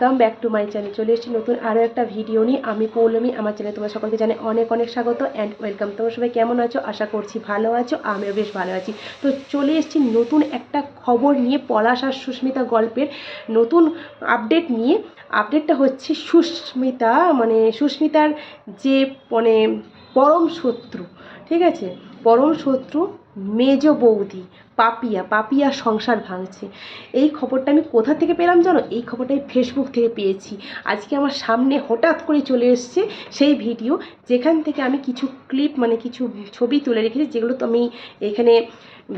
Welcome back to my channel. চলে এসেছি নতুন আরও একটা ভিডিও নিয়ে। আমি পৌলমি, আমার চ্যানেলে তোমার সকলকে জানে অনেক অনেক স্বাগত অ্যান্ড ওয়েলকাম। তোমরা সবাই কেমন আছো? আশা করছি ভালো আছো, আমিও বেশ ভালো আছি। তো চলে এসেছি নতুন একটা খবর নিয়ে পলাশ আর সুস্মিতা গল্পের নতুন আপডেট নিয়ে। আপডেটটা হচ্ছে সুস্মিতা মানে সুস্মিতার যে মানে পরম শত্রু, ঠিক আছে? পরম শত্রু, মেজ বৌদি। পাপিয়া পাপিয়া সংসার ভাঙছে। এই খবরটা আমি কোথা থেকে পেলাম জানো? এই খবরটা আমি ফেসবুক থেকে পেয়েছি। আজকে আমার সামনে হঠাৎ করে চলে এসছে সেই ভিডিও, যেখান থেকে আমি কিছু ক্লিপ মানে কিছু ছবি তুলে রেখেছি, যেগুলো তো আমি এখানে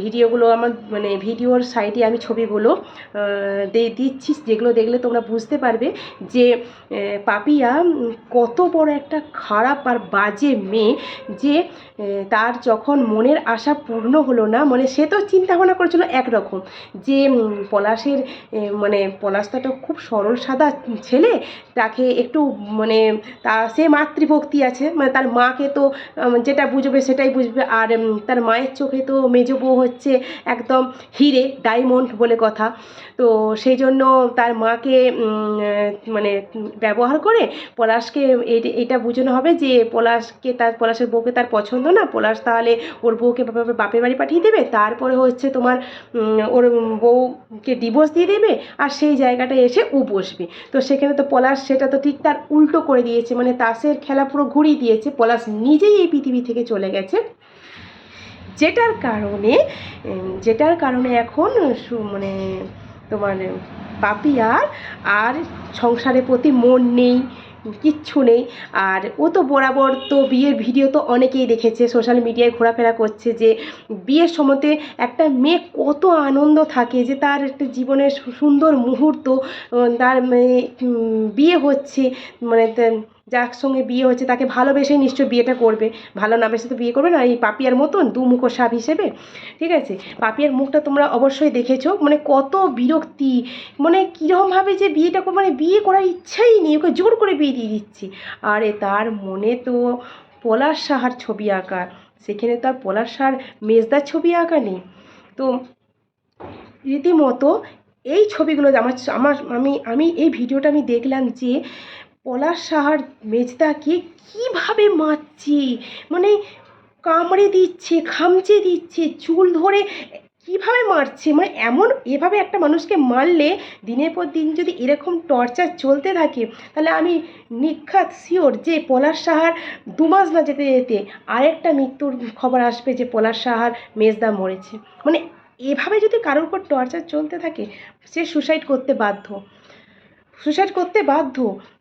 ভিডিওগুলো আমার মানে ভিডিওর সাইডে আমি ছবিগুলো দিচ্ছি, যেগুলো দেখলে তোমরা বুঝতে পারবে যে পাপিয়া কত বড় একটা খারাপ আর বাজে মেয়ে যে তার যখন মনের আশা পূর্ণ হলো না মানে সে তো চিন্তা ভাবনা করেছিল একরকম। যে পলাশের মানে পলাশ তো খুব সরল, সাদা ছেলে, তাকে একটু মানে তা, সে মাতৃভক্তি আছে। মানে তার মাকে তো যেটা বুঝবে সেটাই বুঝবে। আর তার মায়ের চোখে তো মেজ বউ হচ্ছে একদম হিরে, ডায়মন্ড বলে কথা। তো, সেই জন্য তার মাকে মানে ব্যবহার করে পলাশকে এইটা বোঝানো হবে যে, পলাশকে তার, পলাশের বউকে তার পছন্দ না। পলাশ তাহলে ওর বউকে বাপের বাড়ি পাঠিয়ে দেবে। তারপরে হচ্ছে তোমার ওর বউকে ডিভোর্স দিয়ে দেবে আর সেই জায়গাটায় এসে ও বসবে। তো সেখানে তো পলাশ সেটা তো ঠিক তার উল্টো করে দিয়েছে মানে তাসের খেলা পুরো ঘুরিয়ে দিয়েছে। পলাশ নিজেই এই পৃথিবী থেকে চলে গেছে। যেটার কারণে যেটার কারণে এখন মানে তোমার পাপিয়ার আর সংসারের প্রতি মন নেই, কিচ্ছু নেই। আর ও তো বরাবর তো বিয়ের ভিডিও তো অনেকেই দেখেছে, সোশ্যাল মিডিয়ায় ঘোরাফেরা করছে যে বিয়ের সময়তে একটা মেয়ে কত আনন্দ থাকে যে তার একটা জীবনের সুন্দর মুহূর্ত তার বিয়ে হচ্ছে মানে যার সঙ্গে বিয়ে হচ্ছে তাকে ভালোবেসেই নিশ্চয় বিয়েটা করবে। ভালো না বেসে তো বিয়ে করবে না, এই পাপিয়ার মতন দু মুখো সাপ হিসেবে। ঠিক আছে? পাপিয়ার মুখটা তোমরা অবশ্যই দেখেছ। মানে কত বিরক্তি। মানে কীরকমভাবে যে বিয়েটা মানে বিয়ে করার ইচ্ছাই নেই। ওকে জোর করে বিয়ে দিয়ে দিচ্ছি। আরে তার মনে তো পলাশ সাহার ছবি আঁকা। সেখানে তো আর পলাশ সাহার মেজদার ছবি আঁকা নেই। তো রীতিমতো এই ছবিগুলো আমার আমার, আমি আমি এই ভিডিওটা আমি দেখলাম যে পলাশ সাহার মেজদাকে কীভাবে মারছে? মানে কামড়ে দিচ্ছে, খামচে দিচ্ছে, চুল ধরে কীভাবে মারছে? মানে এমন এভাবে একটা মানুষকে মারলে দিনের পর দিন যদি এরকম টর্চার চলতে থাকে, তাহলে আমি নিখাত শিওর যে পলাশ সাহার দু মাস না যেতে যেতে আরেকটা মৃত্যুর খবর আসবে যে পলাশ সাহার মেজদা মরেছে। মানে এভাবে যদি কারোর উপর টর্চার চলতে থাকে, সে সুসাইড করতে বাধ্য। সুসাইড করতে বাধ্য,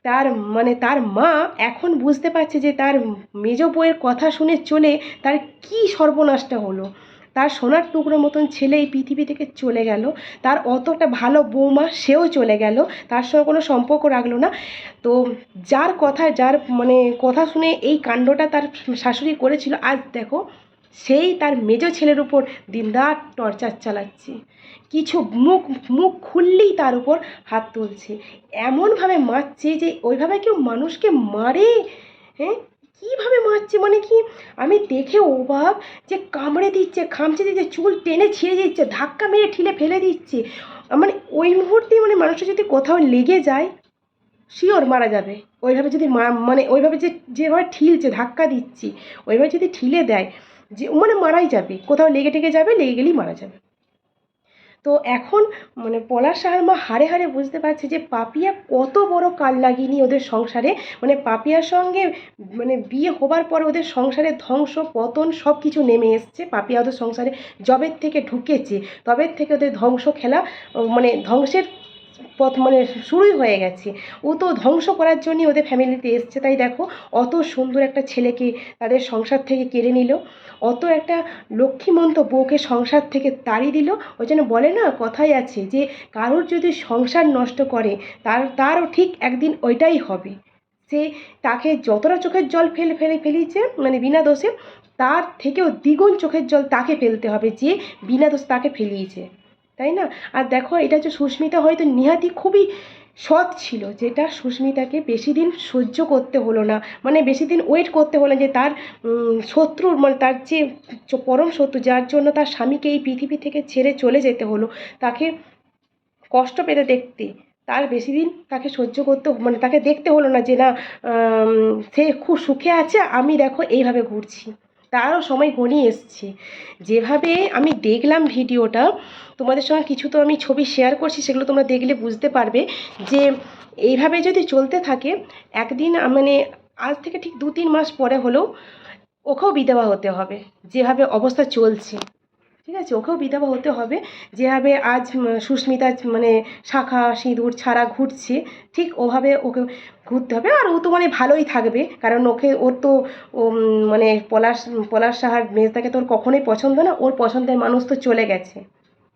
তার মানে তার মা এখন বুঝতে পারছে যে তার মেজ বউয়ের কথা শুনে চলে তার কী সর্বনাশটা হলো। তার সোনার টুকরো মতন ছেলে এই পৃথিবী থেকে চলে গেল, তার অতটা ভালো বৌমা সেও চলে গেল, তার সঙ্গে কোনো সম্পর্ক রাখল না। তো যার কথা, যার মানে কথা শুনে এই কাণ্ডটা তার শাশুড়ি করেছিল, আজ দেখো সেই তার মেজ ছেলের উপর দিনরাত টর্চার চালাচ্ছে। কিছু মুখ মুখ খুললেই তার উপর হাত তুলছে। এমনভাবে মারছে যে ওইভাবে কেউ মানুষকে মারে? হ্যাঁ? কীভাবে মারছে মানে কি? আমি দেখে অবাক যে কামড়ে দিচ্ছে খামচে দিচ্ছে চুল টেনে ছিঁড়ে দিচ্ছে ধাক্কা মেরে ঠিলে ফেলে দিচ্ছে। মানে ওই মুহূর্তেই মানে মানুষের যদি কোথাও লেগে যায়, শিওর মারা যাবে। ওইভাবে যদি মানে ওইভাবে যে যেভাবে ঠিলছে, ধাক্কা দিচ্ছি, ওইভাবে যদি ঠিলে দেয় যে মানে মারাই যাবে, কোথাও লেগে টেগে যাবে, লেগে গেলেই মারা যাবে। তো এখন মানে পলাশ সাহার মা হাড়ে হাড়ে বুঝতে পারছে যে পাপিয়া কত বড় কাল লাগিনি ওদের সংসারে। মানে পাপিয়ার সঙ্গে মানে বিয়ে হবার পরে ওদের সংসারে ধ্বংস, পতন সব কিছু নেমে এসছে। পাপিয়া ওদের সংসারে জবের থেকে ঢুকেছে, তবের থেকে ওদের ধ্বংস খেলা মানে ধ্বংসের পথ মানে শুরুই হয়ে গেছে। ও তো ধ্বংস করার জন্যই ওদের ফ্যামিলিতে এসছে। তাই দেখো, অত সুন্দর একটা ছেলেকে তাদের সংসার থেকে কেড়ে নিল। অত একটা লক্ষ্মীমন্ত বউকে সংসার থেকে তাড়িয়ে দিল। ওই জন্য বলে না, কথাই আছে যে, কারোর যদি সংসার নষ্ট করে, তার, তারও ঠিক একদিন ওইটাই হবে। সে তাকে যতটা চোখের জল ফেলে ফেলে ফেলিয়েছে মানে বিনা দোষে, তার থেকেও দ্বিগুণ চোখের জল তাকে ফেলতে হবে যে, বিনা দোষ তাকে ফেলিয়েছে। তাই না? আর দেখো, এটা হচ্ছে সুস্মিতা হয়তো নিহাতি খুবই সৎ ছিল যেটা সুস্মিতাকে বেশি দিন সহ্য করতে হলো না। মানে বেশি দিন ওয়েট করতে হলো যে তার শত্রুর মানে তার যে পরম শত্রু, যার জন্য তার স্বামীকে এই পৃথিবী থেকে ছেড়ে চলে যেতে হলো, তাকে কষ্ট পেতে দেখতে, তার বেশি দিন তাকে সহ্য করতে মানে তাকে দেখতে হলো না যে না সে খুব সুখে আছে, আমি দেখো এইভাবে ঘুরছি। তারও সময় ঘনিয়ে এসছে। যেভাবে আমি দেখলাম ভিডিওটা, তোমাদের সঙ্গে কিছু তো আমি ছবি শেয়ার করছি, সেগুলো তোমরা দেখলে বুঝতে পারবে যে এইভাবে যদি চলতে থাকে, একদিন মানে আজ থেকে ঠিক দু তিন মাস পরে হলেও ওকেও বিধবা হতে হবে। যেভাবে অবস্থা চলছে। ঠিক আছে? ওকেও বিধবা হতে হবে। যেভাবে আজ সুস্মিতা মানে শাখা, সিঁদুর, ছাড়া ঘুরছে, ঠিক ওভাবে ওকে ঘুরতে হবে। আর ও তো মানে ভালোই থাকবে, কারণ ওকে, ওর তো মানে পলাশ পলাশ সাহার মেজদাকে তোর কখনোই পছন্দ না। ওর পছন্দের মানুষ তো চলে গেছে।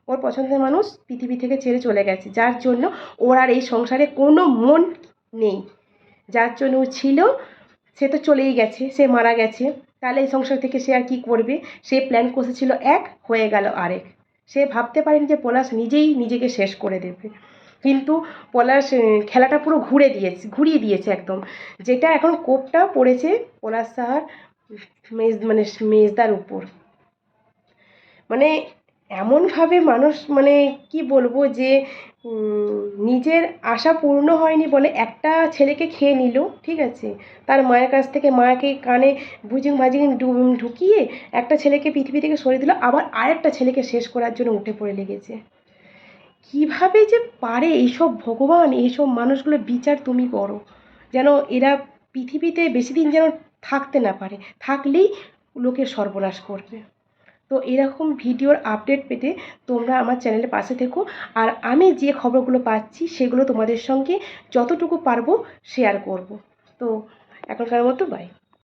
ওর পছন্দের মানুষ পৃথিবী থেকে ছেড়ে চলে গেছে। যার জন্য ওর আর এই সংসারে কোনো মন নেই। যার জন্য ও ছিল, সে তো চলেই গেছে, সে মারা গেছে। তাহলে এই সংসার থেকে সে আর কী করবে? সে প্ল্যান করেছিল এক, হয়ে গেল আরেক। সে ভাবতে পারেনি যে পলাশ নিজেই নিজেকে শেষ করে দেবে। কিন্তু পলাশ খেলাটা পুরো ঘুরে দিয়েছে, ঘুরিয়ে দিয়েছে একদম। যেটা এখন কোপটা পড়েছে পলাশ সাহার মেজ মানে মেজদার উপর। মানে এমনভাবে মানুষ মানে কি বলব যে নিজের আশা পূর্ণ হয়নি বলে একটা ছেলেকে খেয়ে নিল, ঠিক আছে? তার মায়ের কাছ থেকে মাকে কানে বুঝিং ভাজিং ঢুকিয়ে একটা ছেলেকে পৃথিবী থেকে সরিয়ে দিল, আবার আরেকটা ছেলেকে শেষ করার জন্য উঠে পড়ে লেগেছে। কীভাবে যে পারে এইসব ভগবান, এইসব মানুষগুলো বিচার তুমি করো? যেন এরা পৃথিবীতে বেশি দিন যেন থাকতে না পারে, থাকলেই লোকের সর্বনাশ করবে। তো এরকম ভিডিওর আপডেট পেতে তোমরা আমার চ্যানেলের পাশে থেকো। আর আমি যে খবরগুলো পাচ্ছি, সেগুলো তোমাদের সঙ্গে যতটুকু পারব শেয়ার করব। তো এখনকার মতো বাই